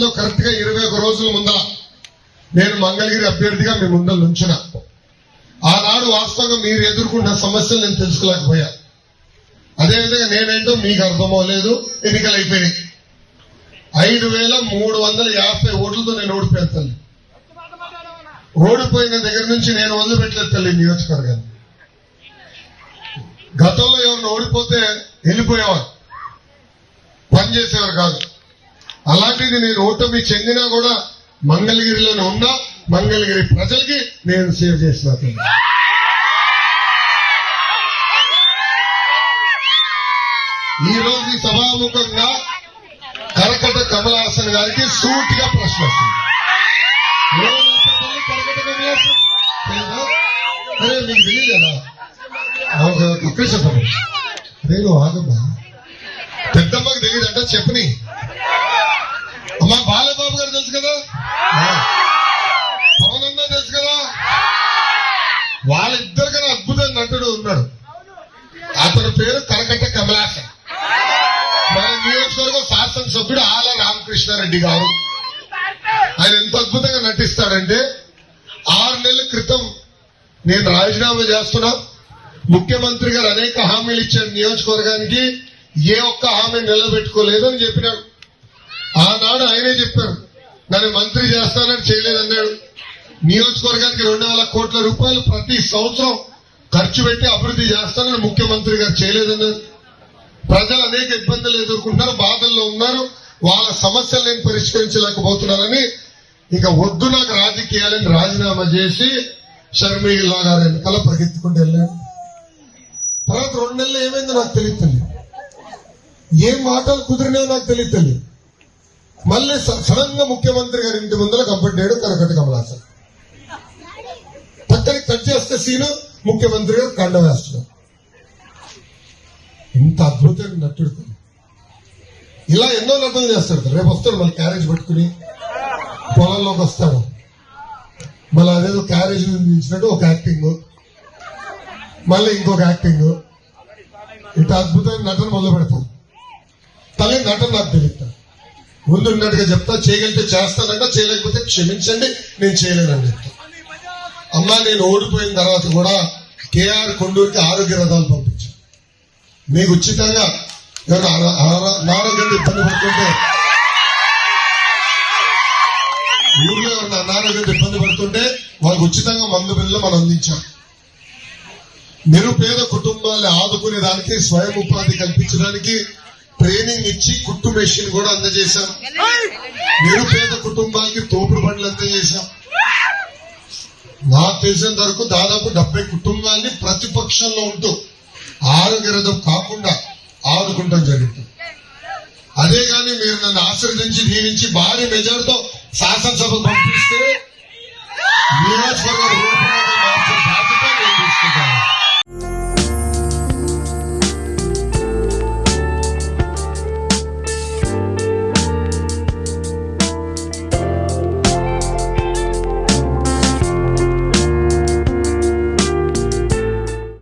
తొమ్మిదిలో కరెక్ట్గా ఇరవై ఒక రోజుల ముందర నేను మంగళగిరి అభ్యర్థిగా మీ ముందర నుంచిన ఆనాడు వాస్తవంగా మీరు ఎదుర్కొన్న సమస్యలు నేను తెలుసుకోలేకపోయా. అదేవిధంగా నేనేంటో మీకు అర్థం అవ్వలేదు ఎన్నికలు అయిపోయినాయి. ఐదు వేల మూడు వందల యాభై ఓట్లతో నేను ఓడిపోయాను తల్లి. ఓడిపోయిన దగ్గర నుంచి నేను వదిలిపెట్టలేదు తల్లి నియోజకవర్గాన్ని. గతంలో ఎవరిని ఓడిపోతే వెళ్ళిపోయేవారు. పని చేసేవారు కాదు. అలాంటిది నేను ఓటమి చెందినా కూడా మంగళగిరిలోనే ఉన్నా మంగళగిరి ప్రజలకి నేను సేవ్ చేసిన ఈ రోజు సభాముఖంగా కరకట కమలాసన్ గారికి సూటిగా ప్రశ్న వస్తుంది. ఏమంటే తల్లి కరకట కమలాసన్ అరే మీకు తెలియలేదా అక్కడ చెప్పండి. అరే ఆగమ్మా. పెద్దమ్మకి తెలియదంట చెప్పని అమ్మా బాలబాబు గారు తెలుసు కదా పవనన్న తెలుసు కదా వాళ్ళిద్దరికన్నా అద్భుతమైన నటుడు ఉన్నాడు అతని పేరు కరకట్ట కమలాసన్ మన నియోజకవర్గం శాసనసభ్యుడు ఆల రామకృష్ణారెడ్డి గారు. ఆయన ఎంత అద్భుతంగా నటిస్తాడంటే ఆరు నెలల క్రితం నేను రాజీనామా చేస్తున్నా. ముఖ్యమంత్రి గారు అనేక హామీలు ఇచ్చారు నియోజకవర్గానికి. ఏ ఒక్క హామీ నిలబెట్టుకోలేదని చెప్పినాడు. ఆనాడు ఆయనే చెప్పారు నన్ను మంత్రి చేస్తానని చేయలేదన్నాడు. నియోజకవర్గానికి రెండు వేల కోట్ల రూపాయలు ప్రతి సంవత్సరం ఖర్చు పెట్టి అభివృద్ధి చేస్తానని ముఖ్యమంత్రి గారు చేయలేదన్నారు ప్రజలు అనేక ఇబ్బందులు ఎదుర్కొంటున్నారు బాధల్లో ఉన్నారు. వాళ్ళ సమస్యలు నేను పరిష్కరించలేకపోతున్నానని ఇక వద్దు నాకు రాజకీయాలని రాజీనామా చేసి షర్మిలా గారు వెనకాల పరిగెత్తుకుంటూ వెళ్ళాను తర్వాత రెండు నెలలు ఏమైందో నాకు తెలియదు ఏం మాటలు కుదిరినాయో నాకు తెలియదు మళ్ళీ సడన్గా ముఖ్యమంత్రి గారి ఇంటి ముందర కంపట్టాడు కరకట కమలాసన్ పక్కన కట్ చేస్తే సీను ముఖ్యమంత్రి గారు కండ వేస్తున్నారు. ఇంత అద్భుతమైన నటుడు ఇలా ఎన్నో నటనలు చేస్తాడు రేపు వస్తాడు మళ్ళీ క్యారేజ్ పట్టుకుని. పొలంలోకి వస్తాడు. మళ్ళీ అదేదో క్యారేజ్ ఇచ్చినట్టు ఒక యాక్టింగ్ మళ్ళీ ఇంకొక యాక్టింగ్ ఇంత అద్భుతమైన నటన మొదలు పెడతాను తల్లి నటన నాకు తెలియదు. ముందు ఉన్నట్టుగా చెప్తా చేయగలిగితే చేస్తానంట చేయలేకపోతే క్షమించండి నేను చేయలేనని చెప్తా. అమ్మా నేను ఓడిపోయిన తర్వాత కూడా కేఆర్ కొండూరికి ఆరోగ్య రథాలు పంపించాను మీకు ఉచితంగా ఎవరైనా అనారోగ్యంతో ఇబ్బంది పడుతుంటే ఊర్లో ఉన్న అనారోగ్యంతో ఇబ్బంది పడుతుంటే వాళ్ళకు ఉచితంగా మందు బిల్లు మనం అందించాం. నిరుపేద కుటుంబాన్ని ఆదుకునే దానికి స్వయం ఉపాధి కల్పించడానికి ట్రైనింగ్ ఇచ్చి కుట్టు మెషిన్ కూడా అందజేశాం. నిరుపేద కుటుంబాలకి తోపుడు బండ్లు అందజేశాం. నాకు తెలిసినంత వరకు దాదాపు డెబ్బై కుటుంబాల్ని ప్రతిపక్షంలో ఉంటూ ఆరోగ్య కాకుండా ఆదుకుంటాం జరుగుతుంది. అదే కానీ మీరు నన్ను ఆశీర్వదించి దీనించి భారీ మెజార్టీతో శాసనసభ పంపిస్తే నియోజకవర్గ